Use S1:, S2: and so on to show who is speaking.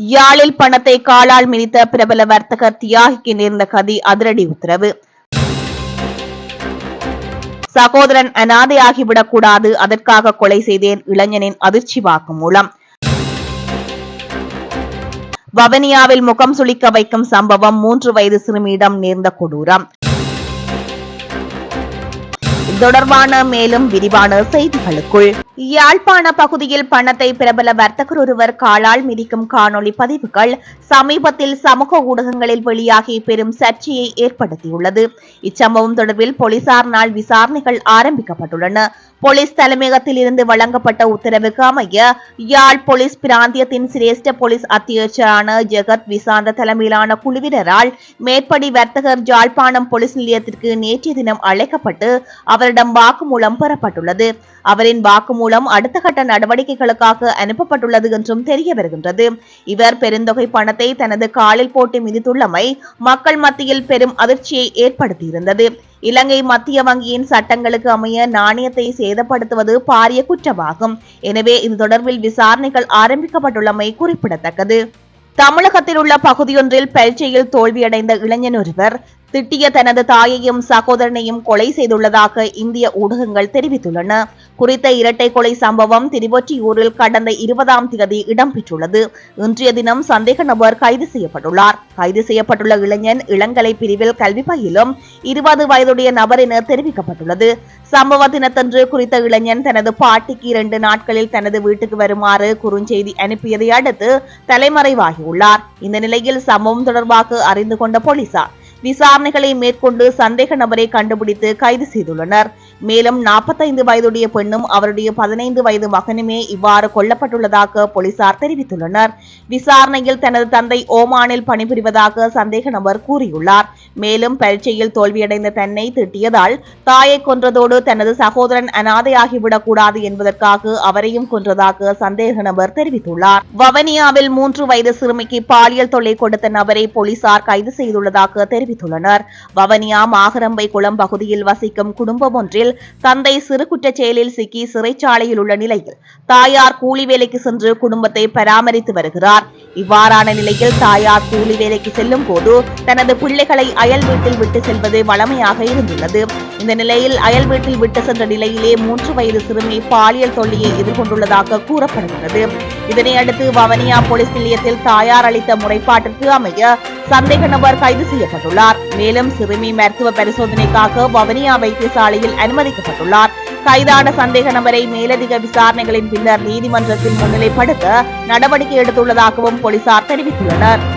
S1: யாழில் பணத்தை காலால் மிதித்த பிரபல வர்த்தகர் தியாகிக்கு நேர்ந்த கதி அதிரடி உத்தரவு. சகோதரன் அனாதையாகிவிடக் கூடாது அதற்காக கொலை செய்தேன் இளைஞனின் அதிர்ச்சி வாக்கு மூலம். வவனியாவில் முகம் சுளிக்க வைக்கும் சம்பவம் மூன்று வயது சிறுமியிடம் நேர்ந்த கொடூரம். தொடர்பான மேலும் விரிவான செய்திகளுக்குள். யாழ்ப்பாண பகுதியில் பணத்தை பிரபல வர்த்தகர் ஒருவர் காலால் மிதிக்கும் காணொலி பதிவுகள் சமீபத்தில் சமூக ஊடகங்களில் வெளியாகி பெரும் சர்ச்சையை ஏற்படுத்தியுள்ளது. இச்சம்பவம் தொடர்பில் போலீசாரினால் விசாரணைகள் ஆரம்பிக்கப்பட்டுள்ளன. போலீஸ் தலைமையகத்தில் இருந்து வழங்கப்பட்ட உத்தரவுக்கு அமைய யாழ் போலீஸ் பிராந்தியத்தின் சிரேஷ்ட போலீஸ் அத்தியட்சரான ஜெகத் விசாந்த தலைமையிலான குழுவினரால் மேற்படி வர்த்தகர் ஜாழ்ப்பாணம் போலீஸ் நிலையத்திற்கு நேற்றைய தினம் அழைக்கப்பட்டு அவரிடம் வாக்குமூலம் பெறப்பட்டுள்ளது. அவரின் வாக்குமூலம் மூலம் அடுத்த கட்ட நடவடிக்கைகளுக்காக அனுப்பப்பட்டுள்ளது என்றும் தெரிய வருகின்றது. இவர் பெருந்தொகை பணத்தை தனது காலில் போட்டு மிதித்துள்ளமை மக்கள் மத்தியில் பெரும் அதிர்ச்சியை ஏற்படுத்தியிருந்தது. இலங்கை மத்திய வங்கியின் சட்டங்களுக்கு அமைய நாணயத்தை சேதப்படுத்துவது பாரிய குற்றமாகும். எனவே இது தொடர்பில் விசாரணைகள் ஆரம்பிக்கப்பட்டுள்ளமை குறிப்பிடத்தக்கது. தமிழகத்தில் உள்ள பகுதியொன்றில் பரீட்சையில் தோல்வியடைந்த இளைஞன் ஒருவர் திட்டிய தனது தாயையும் சகோதரனையும் கொலை செய்துள்ளதாக இந்திய ஊடகங்கள் தெரிவித்துள்ளன. குறித்த இரட்டை கொலை சம்பவம் திருவொற்றியூரில் கடந்த இருபதாம் தேதி இடம்பெற்றுள்ளது. இன்றைய தினம் சந்தேக நபர் கைது செய்யப்பட்டுள்ளார். கைது செய்யப்பட்டுள்ள இளைஞன் இளங்கலை பிரிவில் கல்வி பயிலும் இருபது வயதுடைய நபர் என தெரிவிக்கப்பட்டுள்ளது. சம்பவ தினத்தன்று குறித்த இளைஞன் தனது பாட்டிக்கு இரண்டு நாட்களில் தனது வீட்டுக்கு வருமாறு குறுஞ்செய்தி அனுப்பியதை அடுத்து தலைமறைவாகியுள்ளார். இந்த நிலையில் சம்பவம் தொடர்பாக அறிந்து கொண்ட போலீசார் விசாரணைகளை மேற்கொண்டு சந்தேக நபரை கண்டுபிடித்து கைது செய்துள்ளனர். மேலும் நாற்பத்தைந்து வயதுடைய பெண்ணும் அவருடைய பதினைந்து வயது மகனுமே இவ்வாறு கொல்லப்பட்டுள்ளதாக போலீசார் தெரிவித்துள்ளனர். விசாரணையில் தனது தந்தை ஓமானில் பணிபுரிவதாக சந்தேக நபர் கூறியுள்ளார். மேலும் பரீட்சையில் தோல்வியடைந்த தன்னை திட்டியதால் தாயை கொன்றதோடு தனது சகோதரன் அனாதையாகிவிடக் கூடாது என்பதற்காக அவரையும் கொன்றதாக சந்தேக நபர் தெரிவித்துள்ளார். வவனியாவில் மூன்று வயது சிறுமிக்கு பாலியல் தொல்லை கொடுத்த நபரை போலீசார் கைது செய்துள்ளதாக தெரிவித்துள்ளனர். வவனியா மாகரம்பை குளம் பகுதியில் வசிக்கும் குடும்பம் ஒன்றில் தந்தை சிறு குற்றச் செயலில் சிக்கி சிறைச்சாலையில் உள்ள நிலையில் தாயார் கூலி வேலைக்கு சென்று குடும்பத்தை பராமரித்து வருகிறார். இவ்வாறான நிலையில் தாயார் கூலி வேலைக்கு செல்லும் போது தனது பிள்ளைகளை அயல் வீட்டில் விட்டு செல்வது வழமையாக இருந்துள்ளது. இந்த நிலையில் அயல் வீட்டில் விட்டு சென்ற நிலையிலே மூன்று வயது சிறுமி பாலியல் தொல்லியை எதிர்கொண்டுள்ளதாக கூறப்படுகிறது. இதனை அடுத்து வவனியா போலீஸ் நிலையத்தில் தாயார் அளித்த முறைப்பாட்டிற்கு அமைய சந்தேக நபர் கைது செய்யப்பட்டுள்ளார். மேலும் சிறுமி மருத்துவ பரிசோதனைக்காக வவனியா வைத்தியசாலையில் அனுமதிக்கப்பட்டுள்ளார். கைதான சந்தேக நபரை மேலதிக விசாரணைகளின் பின்னர் நீதிமன்றத்தில் முன்னிலைப்படுத்த நடவடிக்கை எடுத்துள்ளதாகவும் போலீசார் தெரிவித்துள்ளனர்.